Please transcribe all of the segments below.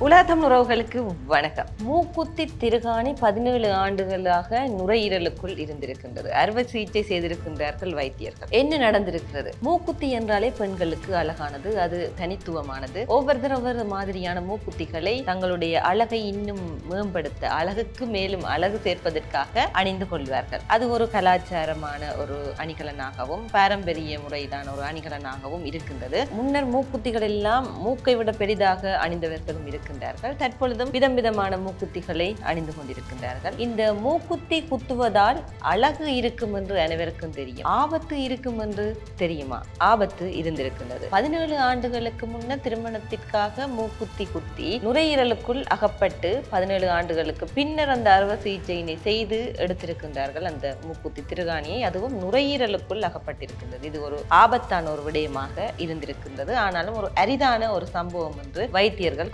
உலகத்தம் உறவுகளுக்கு வணக்கம். மூக்குத்தி திருகாணி பதினேழு ஆண்டுகளாக நுரையீரலுக்குள் இருந்திருக்கின்றது. அறுவை சிகிச்சை செய்திருக்கின்றார்கள் வைத்தியர்கள். என்ன நடந்திருக்கிறது? மூக்குத்தி என்றாலே பெண்களுக்கு அழகானது அது தனித்துவமானது. ஒவ்வொருத்தர் ஒவ்வொரு மாதிரியான மூக்குத்திகளை தங்களுடைய அழகை இன்னும் மேம்படுத்த அழகுக்கு மேலும் அழகு சேர்ப்பதற்காக அணிந்து கொள்வார்கள். அது ஒரு கலாச்சாரமான ஒரு அணிகலனாகவும் பாரம்பரிய முறையிலான ஒரு அணிகலனாகவும் இருக்கின்றது. முன்னர் மூக்குத்திகள் எல்லாம் மூக்கை விட பெரிதாக அணிந்தவர்களும் இருக்கின்றார்கள் தற்பொழுதும் விதம் விதமான மூக்குத்திகளை அணிந்து கொண்டிருக்கின்றார்கள். இந்த மூக்குத்தி குத்துவதால் அழகு இருக்கும் என்று அனைவருக்கும் தெரியும். ஆபத்து இருக்கும் என்று தெரியுமா? ஆபத்து இருந்திருக்கின்றது. பதினேழு ஆண்டுகளுக்கு முன்னர் திருமணத்திற்காக மூக்குத்தி குத்தி நுரையீரலுக்குள் அகப்பட்டு பதினேழு ஆண்டுகளுக்கு பின்னர் அந்த அறுவை சிகிச்சையினை செய்து எடுத்திருக்கின்றார்கள் அந்த மூக்குத்தி திருகாணியை. அதுவும் நுரையீரலுக்குள் அகப்பட்டிருக்கின்றது. இது ஒரு ஆபத்தான ஒரு விடயமாக இருந்திருக்கின்றது. ஆனாலும் ஒரு அரிதான ஒரு சம்பவம் என்று வைத்தியர்கள்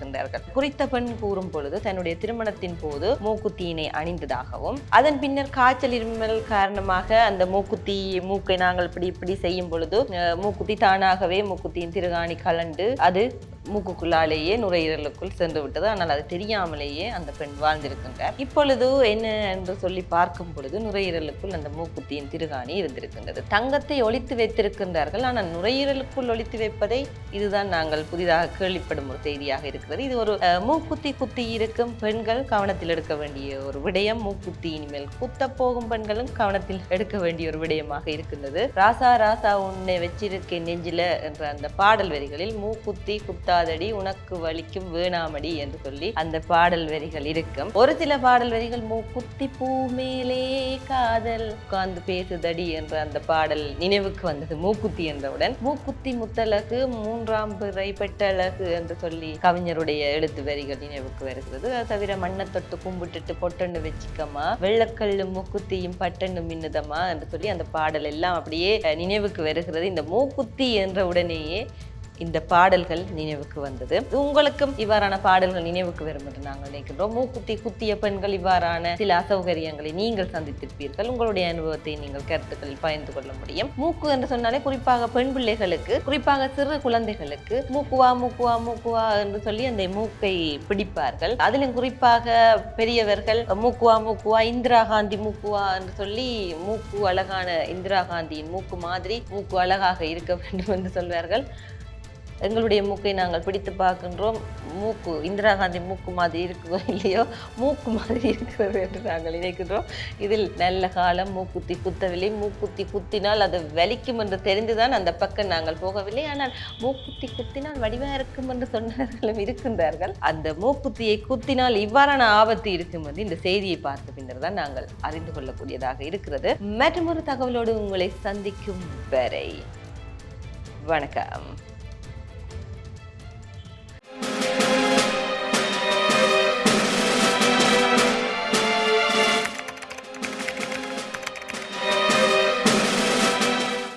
கூறியிருக்கின்றார்கள் குறித்த பெண் கூறும் பொழுது தன்னுடைய திருமணத்தின் போது மூக்குத்தியினை அணிந்ததாகவும் அதன் பின்னர் காய்ச்சல் இருமல் காரணமாக அந்த மூக்குத்தி மூக்கை நாங்கள் இப்படி இப்படி செய்யும் பொழுது மூக்குத்தி தானாகவே மூக்குத்தியின் திருகாணி கலண்டு அது மூக்குக்குள்ளாலேயே நுரையீரலுக்குள் சென்று விட்டது. ஆனால் அது தெரியாமலேயே அந்த பெண் வாழ்ந்திருக்கின்றார். இப்பொழுது என்ன என்று சொல்லி பார்க்கும் பொழுது நுரையீரலுக்குள் அந்த மூக்குத்தியின் திருகாணி இருந்திருக்கின்றது. தங்கத்தை ஒழித்து வைத்திருக்கின்றார்கள். ஆனால் நுரையீரலுக்குள் ஒழித்து வைப்பதை இதுதான் நாங்கள் புதிதாக கேள்விப்படும் ஒரு செய்தியாக இருக்கிறது இது ஒரு மூக்குத்தி குத்தி இருக்கும் பெண்கள் கவனத்தில் எடுக்க வேண்டிய ஒரு விடயம். மூக்குத்தி இனிமேல் குத்த போகும் பெண்களும் கவனத்தில் எடுக்க வேண்டிய ஒரு விடயமாக இருக்கின்றது. ராசா ராசா உன்னை வச்சிருக்கேன் நெஞ்சில என்ற அந்த பாடல் வரிகளில் மூக்குத்தி குத்தாதடி உனக்கு வலிக்கும் வேணாமடி என்று சொல்லி அந்த பாடல் வரிகள் இருக்கும். ஒரு சில பாடல் வரிகள் மூக்குத்தி பூ மேலே காதல் உட்கார்ந்து பேசுதடி என்ற அந்த பாடல் நினைவுக்கு வந்தது மூக்குத்தி என்றவுடன். மூக்குத்தி முத்தலகு மூன்றாம் பிறை பெட்டழகு என்று சொல்லி கவிஞர் அவருடைய எழுத்து வரிகள் நினைவுக்கு வருகிறது. அது தவிர மண்ணை தொட்டு கும்பிட்டுட்டு பொட்டண்ணு வச்சுக்கமா வெள்ளக்கல்லு மூக்குத்தியும் பட்டண்ணு மின்னுதமா என்று சொல்லி அந்த பாடல் எல்லாம் அப்படியே நினைவுக்கு வருகிறது. இந்த மூக்குத்தி என்ற உடனேயே இந்த பாடல்கள் நினைவுக்கு வந்தது. உங்களுக்கும் இவ்வாறான பாடல்கள் நினைவுக்கு வரும் என்று நாங்கள் நினைக்கின்றோம். மூக்குத்தி குத்திய பெண்கள் இவ்வாறான சில அசௌகரியங்களை நீங்கள் சந்தித்திருப்பீர்கள். உங்களுடைய அனுபவத்தை நீங்கள் கருத்துக்களில் பகிர்ந்து கொள்ள முடியும். மூக்கு என்று சொன்னாலே குறிப்பாக பெண் பிள்ளைகளுக்கு குறிப்பாக சிறு குழந்தைகளுக்கு மூக்குவா மூக்குவா மூக்குவா என்று சொல்லி அந்த மூக்கை பிடிப்பார்கள். அதிலும் குறிப்பாக பெரியவர்கள் மூக்குவா மூக்குவா இந்திரா காந்தி மூக்குவா என்று சொல்லி மூக்கு அழகான இந்திரா காந்தியின் மூக்கு மாதிரி மூக்கு அழகாக இருக்க வேண்டும் என்று சொல்வார்கள். எங்களுடைய மூக்கை நாங்கள் பிடித்து பார்க்கின்றோம். மூக்கு இந்திரா காந்தி மூக்கு மாதிரி இருக்குதோ இல்லையோ மூக்கு மாதிரி இருக்கிறது என்று நாங்கள் நினைக்கின்றோம். இதில் நல்ல காலம் மூக்குத்தி குத்தவில்லை. மூக்குத்தி குத்தினால் அது வலிக்கும் என்று தெரிந்துதான் அந்த பக்கம் நாங்கள் போகவில்லை. ஆனால் மூக்குத்தி குத்தினால் வடிவாக இருக்கும் என்று சொன்னவர்களும் இருக்கின்றார்கள். அந்த மூக்குத்தியை குத்தினால் இவ்வாறான ஆபத்து இருக்கும் என்று இந்த செய்தியை பார்த்த பின்னர் தான் நாங்கள் அறிந்து கொள்ளக்கூடியதாக இருக்கிறது. மற்றொரு தகவலோடு உங்களை சந்திக்கும் வரை வணக்கம்.